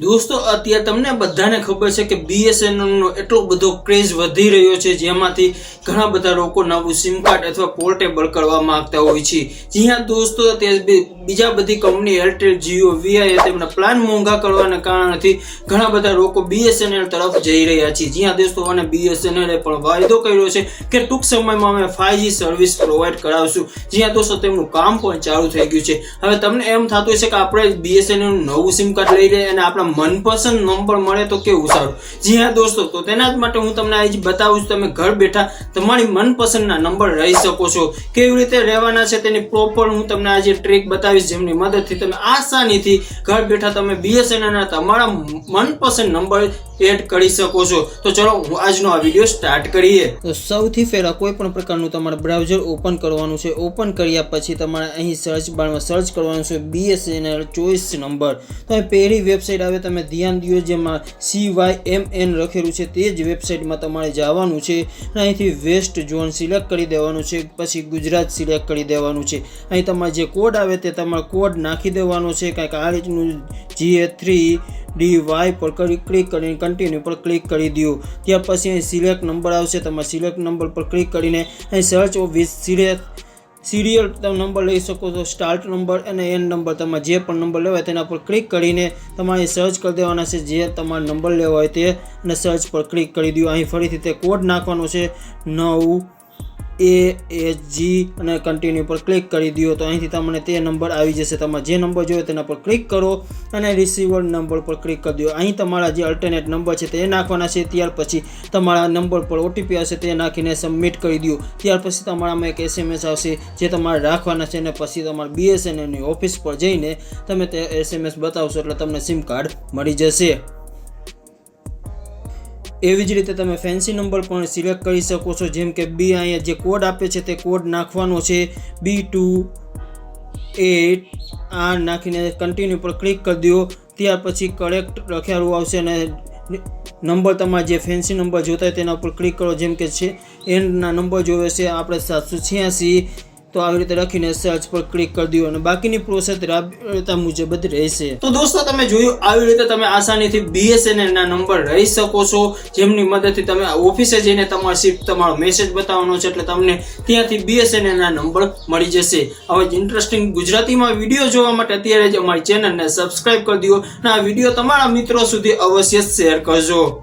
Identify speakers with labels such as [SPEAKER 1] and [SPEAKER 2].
[SPEAKER 1] દોસ્તો, અત્યારે તમને બધાને ખબર છે કે બીએસએનએલનો એટલો બધો ક્રેઝ વધી રહ્યો છે, જેમાંથી ઘણા બધા લોકો નવું સિમ કાર્ડ અથવા પોર્ટેબલ કરવા માંગતા હોય છે. જ્યાં દોસ્તો, અત્યારે બીજા બધી કંપની એરટેલ જીઓ વીઆઈ તેમના પ્લાન મોંઘા કરવાના કારણથી ઘણા બધા લોકો બીએસએનએલ તરફ જઈ રહ્યા છે. જ્યાં દોસ્તો, અને બીએસએનએલે પણ વાયદો કર્યો છે કે ટૂંક સમયમાં અમે ફાઈવજી સર્વિસ પ્રોવાઈડ કરાવશું. જ્યાં દોસ્તો, તેમનું કામ પણ ચાલુ થઈ ગયું છે. હવે તમને એમ થતું હશે કે આપણે બીએસએનએલનું નવું સિમ કાર્ડ લઈ લઈએ અને આપણા મનપસંદ નંબર મળે તો કેવું સારું? જી હા દોસ્તો, તો તેના જ માટે હું તમને આજે બતાવું છું તમે ઘર બેઠા તમારી મનપસંદના નંબર રહી શકો છો. કેવી રીતે રહેવાના છે તેની પ્રોપર હું તમને આજે ટ્રીક બતાવીશ, જેમની મદદથી તમે આસાનીથી ઘર બેઠા તમે બીએસએનએલના તમારા મનપસંદ નંબર એડ કરી શકો છો. તો ચલો આજનો આ વીડિયો સ્ટાર્ટ કરીએ. તો સૌથી પહેલા કોઈ પણ પ્રકારનું તમારે બ્રાઉઝર ઓપન કરવાનું છે. ઓપન કર્યા પછી તમારે અહીં સર્ચ બારમાં સર્ચ કરવાનું છે. બીએસએનએલ ચોઈસ નંબર તમે પહેલી વેબસાઇટ આવે, તમે ધ્યાન દો, જેમાં સી વાય એમ એન લખેલું છે. તે જ વેબસાઇટમાં તમારે જવાનું છે. અને અહીંથી વેસ્ટ ઝોન સિલેક્ટ કરી દેવાનું છે. પછી ગુજરાત સિલેક્ટ કરી દેવાનું છે. અહીં તમારે જે કોડ આવે તે તમારો કોડ નાખી દેવાનો છે. કાંઈક આ રીતનું જીએ થ્રી ડી વાય પર કરી ક્લિક કરીને કન્ટિન્યુ પર ક્લિક કરી દો ત્યાર પછી અહીં સિલેક્ટ નંબર આવશે. તમારે સિલેક્ટ નંબર પર ક્લિક કરીને અહીં search of with select serial તમે નંબર લઈ શકો છો. સ્ટાર્ટ નંબર અને એન નંબર તમારે જે પણ નંબર લેવાય તેના પર ક્લિક કરીને તમારે સર્ચ કરી દેવાના છે. જે તમારે નંબર લેવા હોય તે અને સર્ચ પર ક્લિક કરી દો અહીં ફરીથી તે કોડ નાખવાનો છે. નવ એ એચ જી અને કન્ટિન્યુ પર ક્લિક કરી દો તો અહીંથી તમને તે નંબર આવી જશે. તમારે જે નંબર જોઈએ તેના પર ક્લિક કરો અને રિસીવર નંબર પર ક્લિક કરી દો અહીં તમારા જે અલ્ટરનેટ નંબર છે તે નાખવાના છે. ત્યાર પછી તમારા નંબર પર ઓટીપી આવશે તે નાખીને સબમિટ કરી દો ત્યાર પછી તમારામાં એક એસએમએસ આવશે જે તમારે રાખવાના છે અને પછી તમારે બીએસએનએલની ઓફિસ પર જઈને તમે તે એસએમએસ બતાવશો એટલે તમને સિમ કાર્ડ મળી જશે. એવી જ રીતે તમે ફેન્સી નંબર પણ સિલેક્ટ કરી શકો છો. જેમ કે બી અહીંયા જે કોડ આપે છે તે કોડ નાખવાનો છે. બી ટુ એટ આ નાખીને કન્ટિન્યુ પર ક્લિક કરી દો. ત્યાર પછી કરેક્ટ લખેલું આવશે અને નંબર તમારે જે ફેન્સી નંબર જોતા હોય તેના ઉપર ક્લિક કરો. જેમ કે છે એન્ડના નંબર જોવે છે. આપણે સાતસો છ્યાસી તો આવી રીતે લખીને સર્ચ પર ક્લિક કરી દો અને બાકીની પ્રોસેસ રાબતા મુજબ જ રહેશે. તો દોસ્તો, તમે જોયું આવી રીતે તમે આસાનીથી બીએસએનએલ ના નંબર રહી શકો છો, જેમની મદદથી તમે ઓફિસે જઈને તમારો શિફ્ટ તમારો મેસેજ બતાવવાનો છે, એટલે તમને ત્યાંથી બીએસએનએલ ના નંબર મળી જશે. હવે ઇન્ટરેસ્ટિંગ ગુજરાતીમાં વીડિયો જોવા માટે અત્યારે જ અમારી ચેનલને સબસ્ક્રાઇબ કરી દો અને આ વીડિયો તમારા મિત્રો સુધી અવશ્ય શેર કરજો.